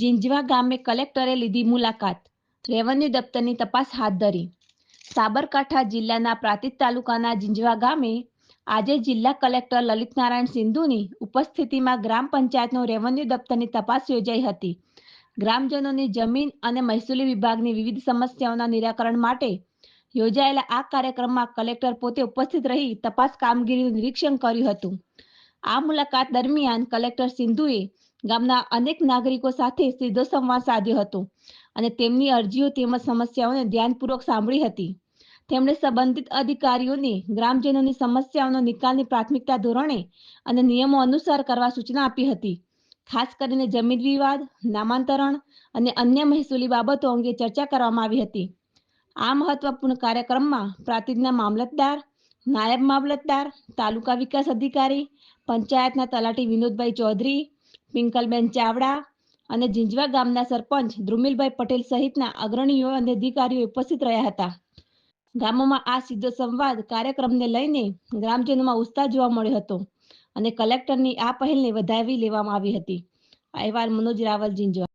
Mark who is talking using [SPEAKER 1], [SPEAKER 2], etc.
[SPEAKER 1] જીંજવા ગામે કલેક્ટરે લીધી મુલાકાત. રેવન્યુ દફતરની તપાસ હાથ ધરી. સાબરકાંઠા જિલ્લાના પ્રાંતિજ તાલુકાના જીંજવા ગામે આજે જિલ્લા કલેક્ટર લલિત નારાયણ સિંધુની ઉપસ્થિતિમાં ગ્રામ પંચાયતનો રેવન્યુ દફતરની તપાસ યોજાઈ હતી. ગ્રામજનોની જમીન અને મહેસૂલી વિભાગની વિવિધ સમસ્યાઓના નિરાકરણ માટે યોજાયેલા આ કાર્યક્રમમાં કલેક્ટર પોતે ઉપસ્થિત રહી તપાસ કામગીરીનું નિરીક્ષણ કર્યું હતું. આ મુલાકાત દરમિયાન કલેક્ટર સિંધુએ ગામના અનેક નાગરિકો સાથે સીધો સંવાદ સાધ્યો હતો અને તેમની અરજીઓ તેમજ સમસ્યાઓને ધ્યાનપૂર્વક સાંભળી હતી. તેમણે સંબંધિત અધિકારીઓને ગ્રામજનોની સમસ્યાઓનો નિકાલની પ્રાથમિકતા ધોરણે અને નિયમો અનુસાર કરવા સૂચના આપી હતી. ખાસ કરીને જમીન વિવાદ, નામાંતરણ અને અન્ય મહેસૂલી બાબતો અંગે ચર્ચા કરવામાં આવી હતી. આ મહત્વપૂર્ણ કાર્યક્રમમાં પ્રાંતિજના મામલતદાર, નાયબ મામલતદાર, તાલુકા વિકાસ અધિકારી, પંચાયતના તલાટી વિનોદભાઈ ચૌધરી પિંકલબેન ચાવડા અને જિંજવા ગામના સરપંચ ધ્રુમિલભાઈ પટેલ સહિતના અગ્રણીઓ અને અધિકારીઓ ઉપસ્થિત રહ્યા હતા. ગામોમાં આ સીધો સંવાદ કાર્યક્રમને લઈને ગ્રામજનોમાં ઉત્સાહ જોવા મળ્યો હતો અને કલેક્ટરની આ પહેલને વધાવી લેવામાં આવી હતી. અહેવાલ મનોજ રાવલ, જીંજવા.